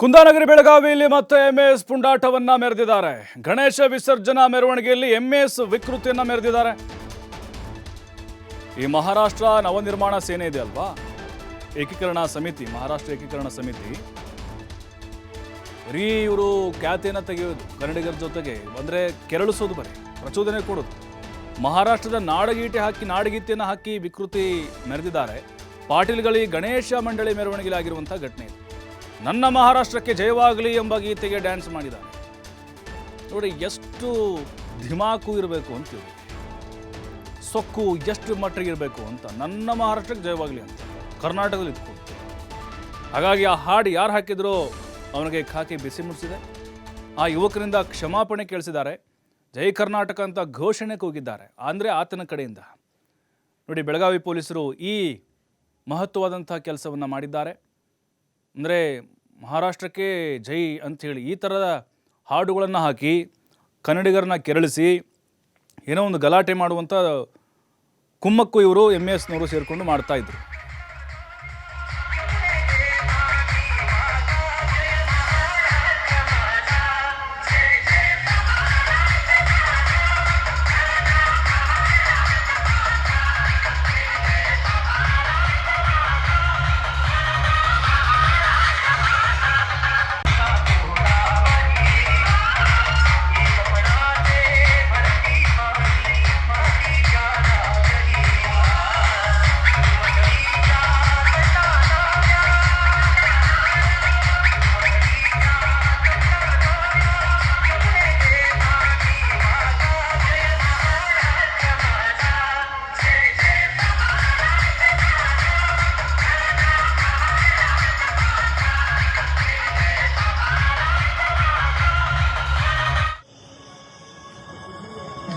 ಕುಂದಾನಗರಿ ಬೆಳಗಾವಿಯಲ್ಲಿ ಮತ್ತೆ ಎಂಎಸ್ ಪುಂಡಾಟವನ್ನ ಮೆರೆದಿದ್ದಾರೆ. ಗಣೇಶ ವಿಸರ್ಜನಾ ಮೆರವಣಿಗೆಯಲ್ಲಿ ಎಂಎಸ್ ವಿಕೃತಿಯನ್ನ ಮೆರೆದಿದ್ದಾರೆ. ಈ ಮಹಾರಾಷ್ಟ್ರ ನವನಿರ್ಮಾಣ ಸೇನೆ ಇದೆ ಅಲ್ವಾ? ಏಕೀಕರಣ ಸಮಿತಿ, ಮಹಾರಾಷ್ಟ್ರ ಏಕೀಕರಣ ಸಮಿತಿ. ರೀ ಇವರು ಖ್ಯಾತಿಯನ್ನು ತೆಗೆಯೋದು ಕನ್ನಡಿಗರ ಜೊತೆಗೆ ಬಂದ್ರೆ ಕೆರಳಿಸೋದು ಬರೀ, ಪ್ರಚೋದನೆ ಕೊಡೋದು. ಮಹಾರಾಷ್ಟ್ರದ ನಾಡಗೀಟೆ ಹಾಕಿ, ನಾಡಗೀತೆಯನ್ನು ಹಾಕಿ ವಿಕೃತಿ ಮೆರೆದಿದ್ದಾರೆ. ಪಾಟೀಲ್ಗಳಿ ಗಣೇಶ ಮಂಡಳಿ ಮೆರವಣಿಗೆಯಲ್ಲಿ ಆಗಿರುವಂತಹ ಘಟನೆ ಇದು. ನನ್ನ ಮಹಾರಾಷ್ಟ್ರಕ್ಕೆ ಜಯವಾಗಲಿ ಎಂಬ ಗೀತೆಗೆ ಡ್ಯಾನ್ಸ್ ಮಾಡಿದ್ದಾನೆ ನೋಡಿ, ಎಷ್ಟು ಧಿಮಾಕು ಇರಬೇಕು ಅಂತೀವಿ ಸೊಕ್ಕು ಎಷ್ಟು ಮಟ್ಟಿಗೆ ಇರಬೇಕು ಅಂತ ನನ್ನ ಮಹಾರಾಷ್ಟ್ರಕ್ಕೆ ಜಯವಾಗಲಿ ಅಂತ ಕರ್ನಾಟಕದಲ್ಲಿ ಇತ್ತು ಹಾಗಾಗಿ ಆ ಹಾಡು ಯಾರು ಹಾಕಿದ್ರೋ ಅವನಿಗೆ ಖಾಕಿ ಬಿಸಿ ಮುಟ್ಟಿಸಿದೆ ಆ ಯುವಕರಿಂದ ಕ್ಷಮಾಪಣೆ ಕೇಳಿಸಿದ್ದಾರೆ. ಜೈ ಕರ್ನಾಟಕ ಅಂತ ಘೋಷಣೆ ಕೂಗಿದ್ದಾರೆ ಅಂದರೆ ಆತನ ಕಡೆಯಿಂದ. ನೋಡಿ, ಬೆಳಗಾವಿ ಪೊಲೀಸರು ಈ ಮಹತ್ವವಾದಂಥ ಕೆಲಸವನ್ನು ಮಾಡಿದ್ದಾರೆ. ಅಂದರೆ ಮಹಾರಾಷ್ಟ್ರಕ್ಕೆ ಜೈ ಅಂಥೇಳಿ ಈ ಥರದ ಹಾಡುಗಳನ್ನು ಹಾಕಿ ಕನ್ನಡಿಗರನ್ನ ಕೆರಳಿಸಿ ಏನೋ ಒಂದು ಗಲಾಟೆ ಮಾಡುವಂಥ ಕುಮ್ಮಕ್ಕು ಇವರು ಎಂ ಎಸ್ನವರು ಸೇರಿಕೊಂಡು ಮಾಡ್ತಾಯಿದ್ರು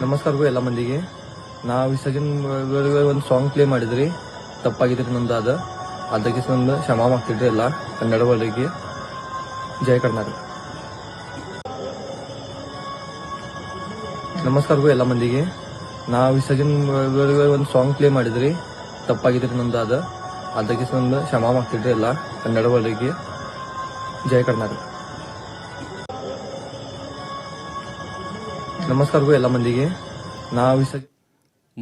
ನಮಸ್ಕಾರಗಳು ಎಲ್ಲ ಮಂದಿಗೆ. ನಾವು ವಿಸರ್ಜನ್ ಒಂದು ಸಾಂಗ್ ಪ್ಲೇ ಮಾಡಿದ್ರಿ. ತಪ್ಪಾಗಿದ್ರಿ ನಂದು ಅದ ಅದಕ್ಕೆ ಒಂದು ಕ್ಷಮ ಮಾಡ್ತಿದ್ರಿ ಎಲ್ಲ ಕನ್ನಡ ಒಳಗೆ ಜಯ ಕರ್ನಾಟಕ. ನಮಸ್ಕಾರಗಳು ಎಲ್ಲ ಮಂದಿಗೆ. ನಾವು ವಿಸರ್ಜನ್ ಒಂದು ಸಾಂಗ್ ಪ್ಲೇ ಮಾಡಿದ್ರಿ. ತಪ್ಪಾಗಿದ್ರಿ ನಂದು ಅದ ಅದಕ್ಕೆ ಒಂದು ಕ್ಷಮಾ ಮಾಡ್ತಿದ್ರಿ ಎಲ್ಲ ಕನ್ನಡ ಒಳಗೆ ಜಯ ಕರ್ನಾಟಕ. ನಮಸ್ಕಾರಗಳು ಎಲ್ಲ ಮಂದಿಗೆ. ನಾವು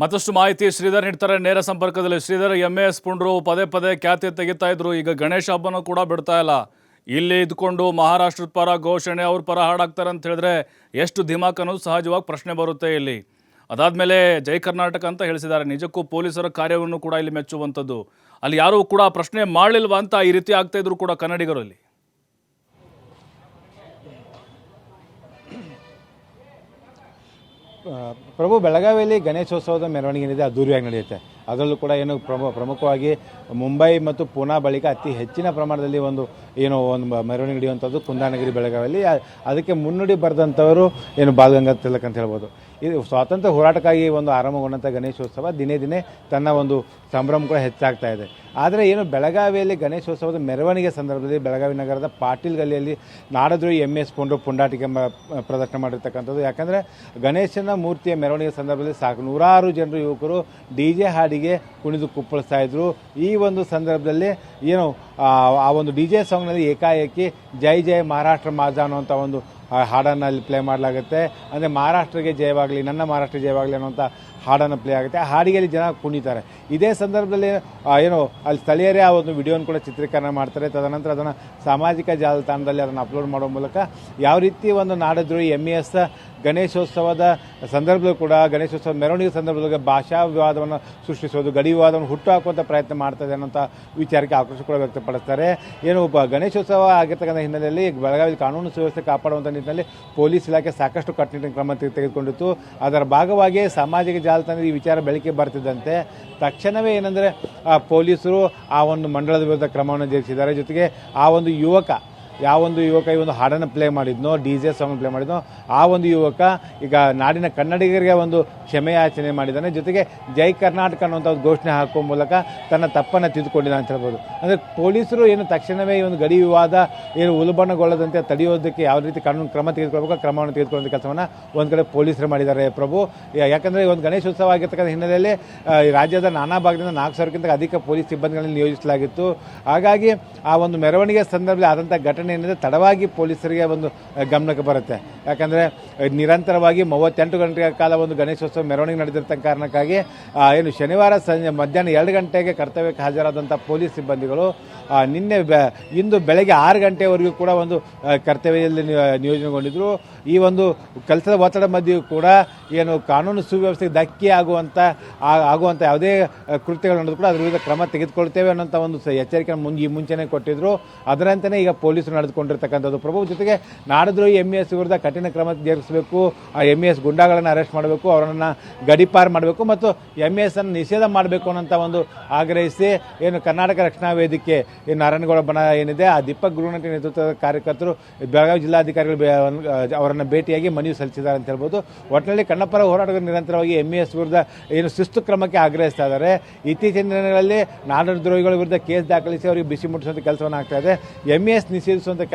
ಮತ್ತಷ್ಟು ಮಾಹಿತಿ ಶ್ರೀಧರ್ ನೀಡ್ತಾರೆ. ನೇರ ಸಂಪರ್ಕದಲ್ಲಿ ಶ್ರೀಧರ್ ಎಂ ಎಸ್ ಪುಂಡ್ರು ಪದೇ ಪದೇ ಖ್ಯಾತಿ ತೆಗಿತಾ ಇದ್ರು. ಈಗ ಗಣೇಶ ಹಬ್ಬನೂ ಕೂಡ ಬಿಡ್ತಾ ಇಲ್ಲ. ಇಲ್ಲಿ ಇದ್ಕೊಂಡು ಮಹಾರಾಷ್ಟ್ರದ ಪರ ಘೋಷಣೆ, ಅವ್ರ ಪರ ಹಾಡಾಗ್ತಾರೆ ಅಂತ ಹೇಳಿದ್ರೆ ಎಷ್ಟು ಧಿಮಾಕ್ ಅನ್ನೋದು ಸಹಜವಾಗಿ ಪ್ರಶ್ನೆ ಬರುತ್ತೆ ಇಲ್ಲಿ. ಅದಾದಮೇಲೆ ಜೈ ಕರ್ನಾಟಕ ಅಂತ ಹೇಳಿಸಿದ್ದಾರೆ. ನಿಜಕ್ಕೂ ಪೊಲೀಸರ ಕಾರ್ಯವನ್ನು ಕೂಡ ಇಲ್ಲಿ ಮೆಚ್ಚುವಂಥದ್ದು. ಅಲ್ಲಿ ಯಾರೂ ಕೂಡ ಪ್ರಶ್ನೆ ಮಾಡಲಿಲ್ವಾ ಅಂತ ಈ ರೀತಿ ಆಗ್ತಾ ಇದ್ರು ಕೂಡ ಕನ್ನಡಿಗರಲ್ಲಿ ಪ್ರಭು ಬೆಳಗಾವಿಯಲ್ಲಿ ಗಣೇಶೋತ್ಸವದ ಮೆರವಣಿಗೆ ಏನಿದೆ ಅದ್ದೂರಿಯಾಗಿ ನಡೆಯುತ್ತೆ. ಅದರಲ್ಲೂ ಕೂಡ ಏನು ಪ್ರಮು, ಪ್ರಮುಖವಾಗಿ ಮುಂಬೈ ಮತ್ತು ಪುನಾ ಬಳಿಕ ಅತಿ ಹೆಚ್ಚಿನ ಪ್ರಮಾಣದಲ್ಲಿ ಒಂದು ಏನು ಒಂದು ಮೆರವಣಿಗೆ ನಡೆಯುವಂಥದ್ದು ಕುಂದಾನಗಿರಿ ಬೆಳಗಾವಿಯಲ್ಲಿ. ಅದಕ್ಕೆ ಮುನ್ನುಡಿ ಬರೆದಂಥವರು ಏನು ಬಾಲಗಂಗಾ ತಿಲಕ್ ಅಂತ ಹೇಳ್ಬೋದು. ಇದು ಸ್ವಾತಂತ್ರ್ಯ ಹೋರಾಟಕ್ಕಾಗಿ ಒಂದು ಆರಂಭಗೊಂಡಂಥ ಗಣೇಶೋತ್ಸವ ದಿನೇ ದಿನೇ ತನ್ನ ಒಂದು ಸಂಭ್ರಮ ಕೂಡ ಹೆಚ್ಚಾಗ್ತಾ ಇದೆ. ಆದರೆ ಏನು ಬೆಳಗಾವಿಯಲ್ಲಿ ಗಣೇಶೋತ್ಸವದ ಮೆರವಣಿಗೆ ಸಂದರ್ಭದಲ್ಲಿ ಬೆಳಗಾವಿ ನಗರದ ಪಾಟೀಲ್ ಗಲ್ಲಿಯಲ್ಲಿ ನಾಡದ್ರೋಹಿ ಎಂ ಎಸ್ ಕೊಂಡು ಪುಂಡಾಟಿಕೆ ಪ್ರದರ್ಶನ ಮಾಡಿರ್ತಕ್ಕಂಥದ್ದು. ಯಾಕಂದರೆ ಗಣೇಶನ ಮೂರ್ತಿಯ ಮೆರವಣಿಗೆ ಸಂದರ್ಭದಲ್ಲಿ ಸಾಕು ನೂರಾರು ಜನರು ಯುವಕರು ಡಿ ಜೆ ಹಾಡಿಗೆ ಕುಣಿದು ಕುಪ್ಪಳಿಸ್ತಾ ಇದ್ರು. ಈ ಒಂದು ಸಂದರ್ಭದಲ್ಲಿ ಏನು, ಆ ಒಂದು ಡಿ ಜೆ ಸಾಂಗ್ನಲ್ಲಿ ಏಕಾಏಕಿ ಜೈ ಜೈ ಮಹಾರಾಷ್ಟ್ರ ಮಾಜಾ ಅನ್ನುವಂಥ ಒಂದು ಹಾಡನ್ನು ಅಲ್ಲಿ ಪ್ಲೇ ಮಾಡಲಾಗುತ್ತೆ. ಅಂದರೆ ಮಹಾರಾಷ್ಟ್ರಗೆ ಜಯವಾಗಲಿ, ನನ್ನ ಮಹಾರಾಷ್ಟ್ರ ಜಯವಾಗಲಿ ಅನ್ನುವಂಥ ಹಾಡನ್ನು ಪ್ಲೇ ಆಗುತ್ತೆ. ಆ ಹಾಡಿಗೆ ಅಲ್ಲಿ ಜನ ಕುಣಿತಾರೆ. ಇದೇ ಸಂದರ್ಭದಲ್ಲಿ ಏನು, ಅಲ್ಲಿ ಸ್ಥಳೀಯರೇ ಆ ಒಂದು ವಿಡಿಯೋನ ಕೂಡ ಚಿತ್ರೀಕರಣ ಮಾಡ್ತಾರೆ. ತದನಂತರ ಅದನ್ನು ಸಾಮಾಜಿಕ ಜಾಲತಾಣದಲ್ಲಿ ಅದನ್ನು ಅಪ್ಲೋಡ್ ಮಾಡೋ ಮೂಲಕ ಯಾವ ರೀತಿ ಒಂದು ನಾಡದ್ರೋಹಿ ಎಂ ಇ ಎಸ್ ಗಣೇಶೋತ್ಸವದ ಸಂದರ್ಭದಲ್ಲೂ ಕೂಡ, ಗಣೇಶೋತ್ಸವ ಮೆರವಣಿಗೆ ಸಂದರ್ಭದಲ್ಲಿ ಭಾಷಾ ವಿವಾದವನ್ನು ಸೃಷ್ಟಿಸೋದು ಗಡಿ ವಿವಾದವನ್ನು ಹುಟ್ಟುಹಾಕುವಂಥ ಪ್ರಯತ್ನ ಮಾಡ್ತದೆ ಅನ್ನೋಂಥ ವಿಚಾರಕ್ಕೆ ಆಕ್ರೋಶ ಕೂಡ ವ್ಯಕ್ತಪಡಿಸ್ತಾರೆ. ಏನು ಗಣೇಶೋತ್ಸವ ಆಗಿರ್ತಕ್ಕಂಥ ಹಿನ್ನೆಲೆಯಲ್ಲಿ ಬೆಳಗಾವಿ ಕಾನೂನು ಸುವ್ಯವಸ್ಥೆ ಕಾಪಾಡುವಂಥ ನಿಟ್ಟಿನಲ್ಲಿ ಪೊಲೀಸ್ ಇಲಾಖೆ ಸಾಕಷ್ಟು ಕಟ್ಟುನಿಟ್ಟಿನ ಕ್ರಮ ತೆಗೆ- ತೆಗೆದುಕೊಂಡಿತ್ತು. ಅದರ ಭಾಗವಾಗಿ ಸಾಮಾಜಿಕ ಜಾಲತಾಣದಲ್ಲಿ ಈ ವಿಚಾರ ಬೆಳಕಿಗೆ ಬರ್ತಿದ್ದಂತೆ. ತಕ್ಷಣವೇ ಏನಂದರೆ ಪೊಲೀಸರು ಆ ಒಂದು ಮಂಡಳದ ವಿರುದ್ಧ ಕ್ರಮವನ್ನು ಜರುಗಿಸಿದ್ದಾರೆ ಜೊತೆಗೆ ಆ ಒಂದು ಯುವಕ ಯಾವೊಂದು ಯುವಕ ಈ ಒಂದು ಹಾಡನ್ನು ಪ್ಲೇ ಮಾಡಿದ್ನೋ ಡಿ ಜೆ ಸಾಂಗ್ ಪ್ಲೇ ಮಾಡಿದ್ನೋ, ಆ ಒಂದು ಯುವಕ ಈಗ ನಾಡಿನ ಕನ್ನಡಿಗರಿಗೆ ಒಂದು ಕ್ಷಮೆಯಾಚನೆ ಮಾಡಿದ್ದಾನೆ. ಜೊತೆಗೆ ಜೈ ಕರ್ನಾಟಕ ಅನ್ನುವಂಥ ಒಂದು ಘೋಷಣೆ ಹಾಕುವ ಮೂಲಕ ತನ್ನ ತಪ್ಪನ್ನು ತಿದ್ದುಕೊಂಡಿದ್ದಾನೆ ಅಂತ ಹೇಳ್ಬೋದು. ಅಂದರೆ ಪೊಲೀಸರು ಏನು ತಕ್ಷಣವೇ ಈ ಒಂದು ಗಡಿ ವಿವಾದ ಏನು ಉಲ್ಬಣಗೊಳ್ಳದಂತೆ ತಡೆಯೋದಕ್ಕೆ ಯಾವ ರೀತಿ ಕಾನೂನು ಕ್ರಮ ತೆಗೆದುಕೊಳ್ಬೇಕು, ಕ್ರಮವನ್ನು ತೆಗೆದುಕೊಳ್ಳುವಂಥ ಕೆಲಸವನ್ನು ಒಂದು ಕಡೆ ಪೊಲೀಸರು ಮಾಡಿದ್ದಾರೆ ಪ್ರಭು. ಯಾಕಂದರೆ ಒಂದು ಗಣೇಶೋತ್ಸವ ಆಗಿರ್ತಕ್ಕಂಥ ಹಿನ್ನೆಲೆಯಲ್ಲಿ ರಾಜ್ಯದ ನಾನಾ ಭಾಗದಿಂದ ನಾಲ್ಕು ಸಾವಿರಕ್ಕಿಂತ ಅಧಿಕ ಪೊಲೀಸ್ ಸಿಬ್ಬಂದಿಗಳನ್ನು ನಿಯೋಜಿಸಲಾಗಿತ್ತು. ಹಾಗಾಗಿ ಆ ಒಂದು ಮೆರವಣಿಗೆ ಸಂದರ್ಭದಲ್ಲಿ ಆದಂಥ ಘಟನೆ ಏನಿದೆ, ತಡವಾಗಿ ಪೊಲೀಸರಿಗೆ ಒಂದು ಗಮನಕ್ಕೆ ಬರುತ್ತೆ. ಯಾಕಂದರೆ ನಿರಂತರವಾಗಿ ಮೂವತ್ತೆಂಟು ಗಂಟೆಗಳ ಕಾಲ ಒಂದು ಗಣೇಶೋತ್ಸವ ಮೆರವಣಿಗೆ ನಡೆದಿರ್ತಕ್ಕ ಕಾರಣಕ್ಕಾಗಿ ಏನು ಶನಿವಾರ ಸಂಜೆ ಮಧ್ಯಾಹ್ನ ಎರಡು ಗಂಟೆಗೆ ಕರ್ತವ್ಯಕ್ಕೆ ಹಾಜರಾದಂಥ ಪೊಲೀಸ್ ಸಿಬ್ಬಂದಿಗಳು ನಿನ್ನೆ ಇಂದು ಬೆಳಗ್ಗೆ ಆರು ಗಂಟೆವರೆಗೂ ಕೂಡ ಒಂದು ಕರ್ತವ್ಯದಲ್ಲಿ ನಿಯೋ- ನಿಯೋಜನೆಗೊಂಡಿದ್ದರು ಈ ಒಂದು ಕೆಲಸದ ಒತ್ತಡ ಮಧ್ಯೆಯೂ ಕೂಡ ಏನು ಕಾನೂನು ಸುವ್ಯವಸ್ಥೆಗೆ ಧಕ್ಕೆ ಆಗುವಂಥ ಆಗುವಂಥ ಯಾವುದೇ ಕೃತ್ಯಗಳು ನಡೆದು ಕೂಡ ಅದರ ವಿರುದ್ಧ ಕ್ರಮ ತೆಗೆದುಕೊಳ್ತೇವೆ ಅನ್ನೋಂಥ ಒಂದು ಎಚ್ಚರಿಕೆ ಮುಂಚೆ ಈ ಮುಂಚೆನೇ ಕೊಟ್ಟಿದ್ರು. ಅದರಂತೆಯೇ ಈಗ ಪೊಲೀಸರು ನಡೆದುಕೊಂಡಿರ್ತಕ್ಕಂಥದ್ದು. ಪ್ರಭು, ಜೊತೆಗೆ ನಾಡದ್ರೋಹಿ ಎಂ ಎಸ್ ವಿರುದ್ಧ ಕಠಿಣ ಕ್ರಮ ಜರುಗಿಸಬೇಕು. ಆ ಎಂ ಎಸ್ ಗುಂಡಾಗಳನ್ನು ಅರೆಸ್ಟ್ ಮಾಡಬೇಕು, ಅವರನ್ನು ಗಡಿಪಾರು ಮಾಡಬೇಕು ಮತ್ತು ಎಂ ಎಸ್ ಅನ್ನು ನಿಷೇಧ ಮಾಡಬೇಕು ಅನ್ನೋಂಥ ಒಂದು ಆಗ್ರಹಿಸಿ ಏನು ಕರ್ನಾಟಕ ರಕ್ಷಣಾ ವೇದಿಕೆ ಏನು ನಾರಾಯಣಗೌಡ ಬಣ ಏನಿದೆ, ಆ ದೀಪಕ್ ಗುರುನಟಿ ನೇತೃತ್ವದ ಕಾರ್ಯಕರ್ತರು, ಬೆಳಗಾವಿ ಜಿಲ್ಲಾಧಿಕಾರಿಗಳು ಅವರನ್ನು ಭೇಟಿಯಾಗಿ ಮನವಿ ಸಲ್ಲಿಸಿದ್ದಾರೆ ಅಂತ ಹೇಳ್ಬೋದು. ಒಟ್ಟಿನಲ್ಲಿ ಕಣ್ಣಪ್ಪರ ಹೋರಾಟಗಾರರು ನಿರಂತರವಾಗಿ ಎಂ ಎಸ್ ವಿರುದ್ಧ ಏನು ಶಿಸ್ತು ಕ್ರಮಕ್ಕೆ ಆಗ್ರಹಿಸ್ತಾ ಇದ್ದಾರೆ. ಇತ್ತೀಚಿನ ದಿನಗಳಲ್ಲಿ ನಾಡದ್ರೋಹಿಗಳ ವಿರುದ್ಧ ಕೇಸ್ ದಾಖಲಿಸಿ ಅವರಿಗೆ ಬಿಸಿ ಮುಟ್ಟಿಸುವಂಥ ಕೆಲಸವನ್ನು ಆಗ್ತಾ ಇದೆ. M S on the